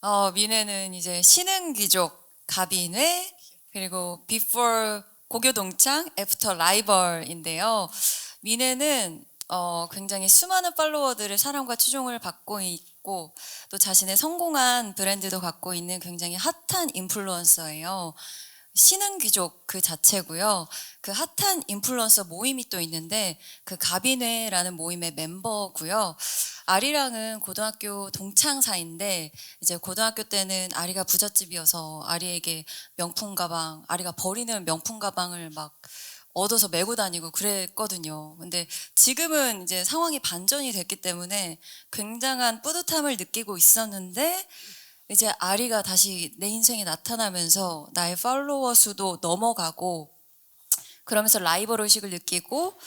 어, 미네는 이제 신흥귀족 가비네 그리고 before 고교동창 after 라이벌인데요. 미네는 어, 굉장히 수많은 팔로워들의 사랑과 추종을 받고 있고 또 자신의 성공한 브랜드도 갖고 있는 굉장히 핫한 인플루언서예요. 신흥 귀족 그 자체고요. 그 핫한 인플루언서 모임이 또 있는데 그 가비네라는 모임의 멤버고요. 아리랑은 고등학교 동창 사이인데 이제 고등학교 때는 아리가 부잣집이어서 아리에게 명품 가방, 아리가 버리는 명품 가방을 막 얻어서 메고 다니고 그랬거든요. 근데 지금은 이제 상황이 반전이 됐기 때문에 굉장한 뿌듯함을 느끼고 있었는데 이제 아리가 다시 내 인생에 나타나면서 나의 팔로워 수도 넘어가고 그러면서 라이벌 의식을 느끼고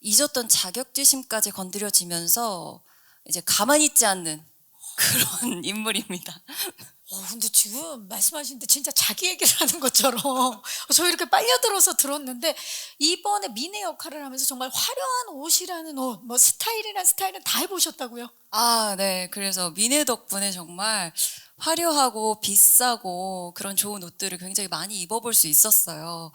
잊었던 자격지심까지 건드려지면서 이제 가만히 있지 않는 그런 인물입니다. 어, 근데 지금 말씀하시는데 진짜 자기 얘기를 하는 것처럼 저 이렇게 빨려들어서 들었는데 이번에 미네 역할을 하면서 정말 화려한 옷이라는 옷, 뭐 스타일이란 스타일은 다 해보셨다고요? 아, 네. 그래서 미네 덕분에 정말 화려하고 비싸고 그런 좋은 옷들을 굉장히 많이 입어볼 수 있었어요.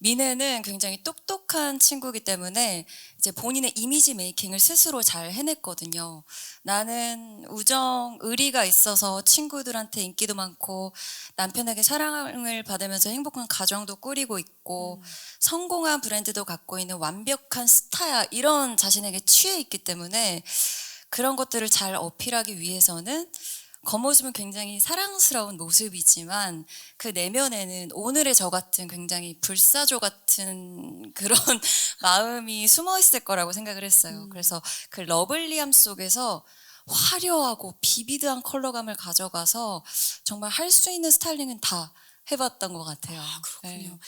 미네는 굉장히 똑똑한 친구이기 때문에 이제 본인의 이미지 메이킹을 스스로 잘 해냈거든요. 나는 우정, 의리가 있어서 친구들한테 인기도 많고 남편에게 사랑을 받으면서 행복한 가정도 꾸리고 있고 성공한 브랜드도 갖고 있는 완벽한 스타야 이런 자신에게 취해 있기 때문에 그런 것들을 잘 어필하기 위해서는 겉모습은 굉장히 사랑스러운 모습이지만 그 내면에는 오늘의 저 같은 굉장히 불사조 같은 그런 마음이 숨어 있을 거라고 생각을 했어요. 그래서 그 러블리함 속에서 화려하고 비비드한 컬러감을 가져가서 정말 할 수 있는 스타일링은 다 해봤던 것 같아요. 그렇군요. 네.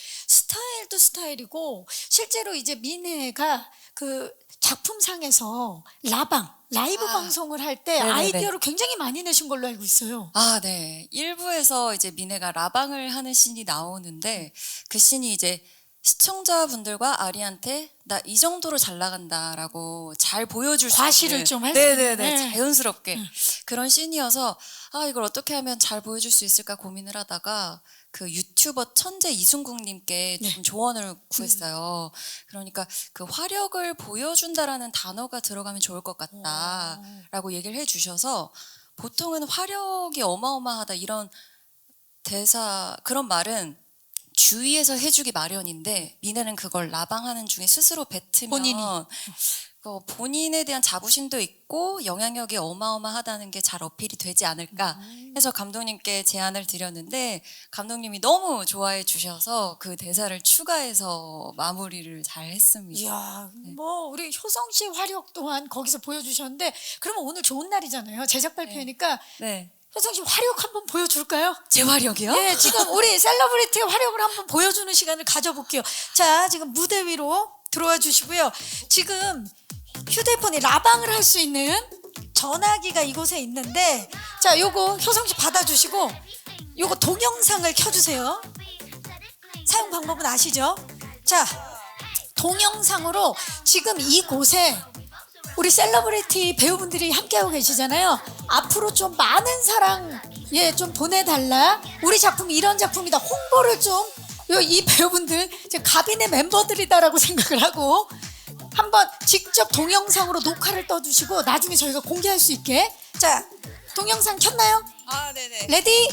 스타일도 스타일이고 실제로 이제 미네가 그 작품상에서 라방 라이브 아, 방송을 할 때 네네네. 아이디어를 굉장히 많이 내신 걸로 알고 있어요. 아, 네. 일부에서 이제 미네가 라방을 하는 씬이 나오는데 그 씬이 이제 시청자분들과 아리한테 나 이 정도로 잘 나간다라고 잘 보여줄 수 과시를 있는 좀할수 네네네 있는. 네. 자연스럽게 그런 씬이어서 아 이걸 어떻게 하면 잘 보여줄 수 있을까 고민을 하다가 그 유튜버 천재 이순국님께 네. 좀 조언을 구했어요. 그러니까 그 화력을 보여준다라는 단어가 들어가면 좋을 것 같다라고 얘기를 해주셔서 보통은 화력이 어마어마하다 이런 대사 그런 말은 주위에서 해주기 마련인데 미네는 그걸 라방하는 중에 스스로 뱉으면 본인이. 그 본인에 대한 자부심도 있고 영향력이 어마어마하다는 게 잘 어필이 되지 않을까 음. 해서 감독님께 제안을 드렸는데 감독님이 너무 좋아해 주셔서 그 대사를 추가해서 마무리를 잘 했습니다. 이야, 네. 뭐 우리 효성 씨 화력 또한 거기서 보여주셨는데 그러면 오늘 좋은 날이잖아요. 제작 발표니까 네. 효성 씨 화력 한번 보여줄까요? 제 화력이요? 네, 지금 우리 셀러브리티의 화력을 한번 보여주는 시간을 가져볼게요. 자, 지금 무대 위로 들어와 주시고요. 지금 휴대폰이 라방을 할 수 있는 전화기가 이곳에 있는데, 자, 요거 효성 씨 받아주시고, 요거 동영상을 켜주세요. 사용 방법은 아시죠? 자, 동영상으로 지금 이곳에 우리 셀러브리티 배우분들이 함께하고 계시잖아요. 앞으로 좀 많은 사랑 예 좀 보내달라. 우리 작품이 이런 작품이다. 홍보를 좀 이 배우분들 지금 가비네 멤버들이다라고 생각을 하고 한번 직접 동영상으로 녹화를 떠주시고 나중에 저희가 공개할 수 있게 자 동영상 켰나요? 아, 네네. 레디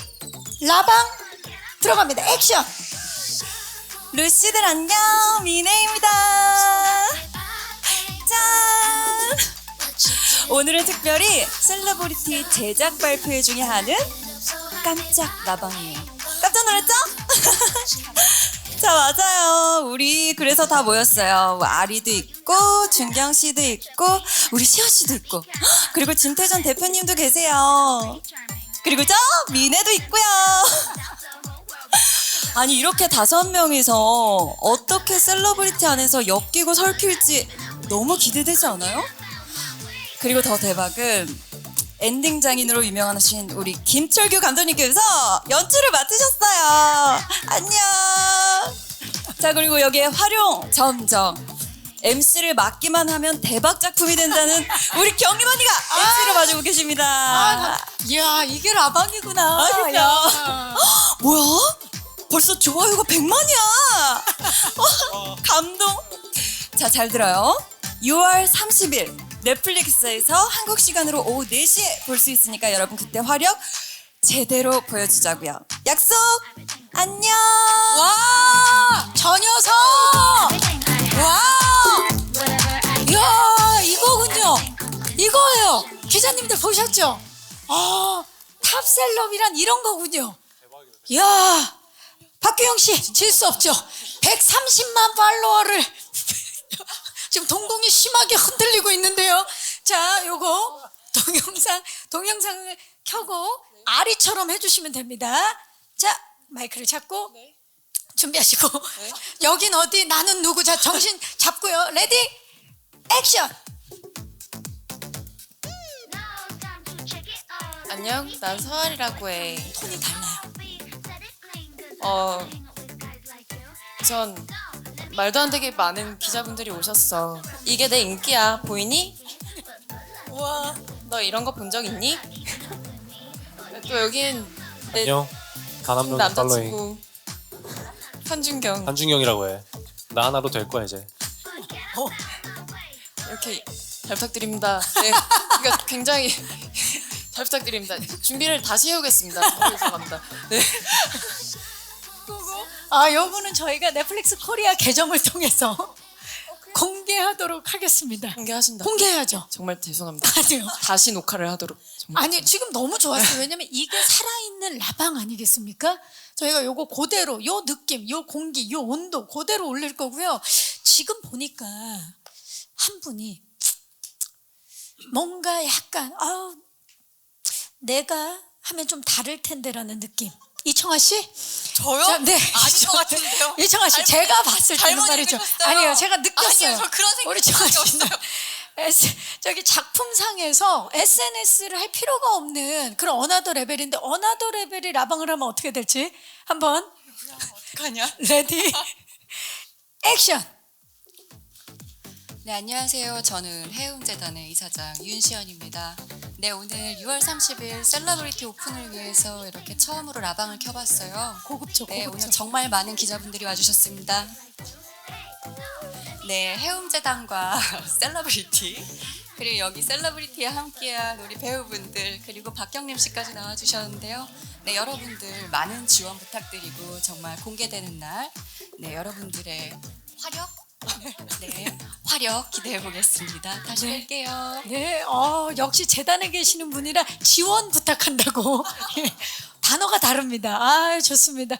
라방 들어갑니다. 액션. 루시들 안녕 미네입니다 짠 오늘은 특별히 셀러브리티 제작 발표회 중에 하는 깜짝 라방이에요 깜짝 놀랐죠? 자 맞아요 우리 그래서 다 모였어요 뭐 아리도 있고 준경 씨도 있고 우리 시아 씨도 있고 그리고 진태전 대표님도 계세요 그리고 저 미네도 있고요 아니 이렇게 다섯 명이서 어떻게 셀러브리티 안에서 엮이고 설킬지 너무 기대되지 않아요? 그리고 더 대박은 엔딩 장인으로 유명하신 우리 김철규 감독님께서 연출을 맡으셨어요. 안녕. 자 그리고 여기에 활용 점정 MC를 맡기만 하면 대박 작품이 된다는 우리 경림 언니가 MC를 봐주고 계십니다. 아, 감- 이야 이게 라방이구나. 아? 야. 뭐야? 벌써 좋아요가 100만이야. 감동. 자, 잘 들어요. 6월 30일 넷플릭스에서 한국 시간으로 오후 4시에 볼 수 있으니까 여러분 그때 화력 제대로 보여주자고요. 약속. 안녕. 와, 저 녀석! 와! 이야, 이거군요. 이거예요. 기자님들 보셨죠? 아, 탑셀럽이란 이런 거군요. 이야, 박규영 씨, 질 수 없죠. 130만 팔로워를 지금 동공이 심하게 흔들리고 있는데요. 자, 요거 동영상, 동영상을 켜고 아리처럼 해주시면 됩니다. 자, 마이크를 잡고 준비하시고 여긴 어디 나는 누구 자 정신 잡고요 레디 액션 안녕, 난 서아리라고 해. 톤이 달라요 어, 전 말도 안 되게 많은 기자분들이 오셨어. 이게 내 인기야. 보이니? 우와 너 이런 거 본 적 있니? 또 여긴 내 안녕. 가남동 팔로잉 남자친구 한준경 한중경이라고 해. 나 하나로 될 거야 이제. 이렇게 잘 부탁드립니다. 네, 그러니까 굉장히 잘 부탁드립니다. 준비를 다시 해오겠습니다. 정말 죄송합니다. 네. 아 요분은 저희가 넷플릭스 코리아 계정을 통해서 공개하도록 하겠습니다 공개하신다. 공개해야죠 정말 죄송합니다. 아니요 다시 녹화를 하도록. 정말 아니 지금 너무 좋았어요 왜냐면 이게 살아있는 라방 아니겠습니까 저희가 요거 그대로 요 느낌 요 공기 요 온도 그대로 올릴 거고요 지금 보니까 한 분이 뭔가 약간 아 내가 하면 좀 다를 텐데라는 느낌 이청아 씨 저요? 자, 네. 아닌 것 같은데요. 이청아 씨 잘못- 제가 봤을 때는 말이죠. 아니요 제가 느꼈어요 아니요, 저 그런 생각 우리 청아 전혀 씨는 없어요. S, 저기 작품상에서 SNS를 할 필요가 없는 그런 어나더 레벨인데 어나더 레벨이 라방을 하면 어떻게 될지 한번 어떡하냐? 레디 액션 네, 안녕하세요. 저는 해운재단의 이사장 윤시연입니다. 네, 오늘 6월 30일 셀러브리티 오픈을 위해서 이렇게 처음으로 라방을 켜봤어요. 고급져 네, 고급져 오늘 정말 많은 기자분들이 와주셨습니다. 네, 해운재단과 셀러브리티 그리고 여기 셀러브리티에 함께한 우리 배우분들 그리고 박경림 씨까지 나와주셨는데요. 네, 여러분들 많은 지원 부탁드리고 정말 공개되는 날, 네, 여러분들의 화력, 네, 화력 기대해 보겠습니다. 다시 네. 뵐게요. 네, 어, 역시 재단에 계시는 분이라 지원 부탁한다고 예, 단어가 다릅니다. 아, 좋습니다.